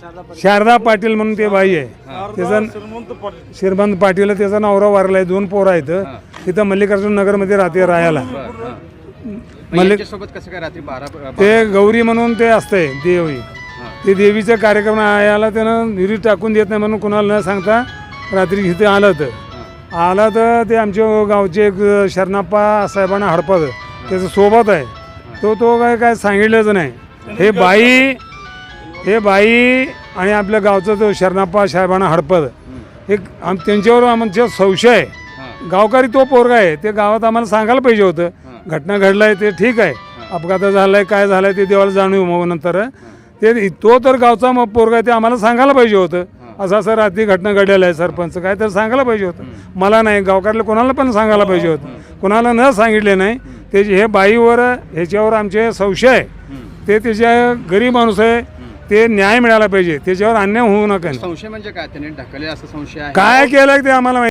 शारदा पाटील. म्हणून ते बाई आहे. त्याचा श्रीमंत पाटील. आहे, त्याचा नवरा वारलाय दोन पोरं आहेत. तिथं मल्लिकार्जुन नगरमध्ये राहते राहायला. मग यांच्यासोबत कसं काय रात्री बारा बारा- ते गौरी म्हणून ते असतंय देवी. ते देवीचा कार्यक्रम याला त्यानं विहिरी टाकून देत नाही म्हणून कुणाला न सांगता रात्री इथे आलं तर आला तर ते आमच्या गावचे एक शरणाप्पा साहेबांना हडपत. त्याचं सोबत आहे. तो तो काय काय सांगितलंच नाही. हे बाई हे बाई आणि आपल्या गावचा तो शरणाप्पा साहेबांना हडपत एक आम त्यांच्यावर आमच्या संशय आहे. गावकरी तो पोरगा आहे ते गावात आम्हाला सांगायला पाहिजे होतं. घटना घडलाय ते ठीक आहे. अपघात झालाय काय झालाय ते देवाला जाणीव मग नंतर. ते तो तर गावचा मग पोरगा आहे ते आम्हाला सांगायला पाहिजे होतं. असं असं रात्री घटना घडलेलं आहे सरपंच. काय तर सांगायला पाहिजे होतं. मला नाही गावकऱ्याला कोणाला पण सांगायला पाहिजे होतं. कोणाला न सांगितले नाही. ते हे बाईवर ह्याच्यावर आमचे संशय आहे. ते त्याच्या गरीब माणूस आहे. ते न्याय मिळाला पाहिजे त्याच्यावर अन्याय होऊ नका. संशय म्हणजे काय? त्याने ढकलले असं संशय आहे. काय केलं ते आम्हाला माहिती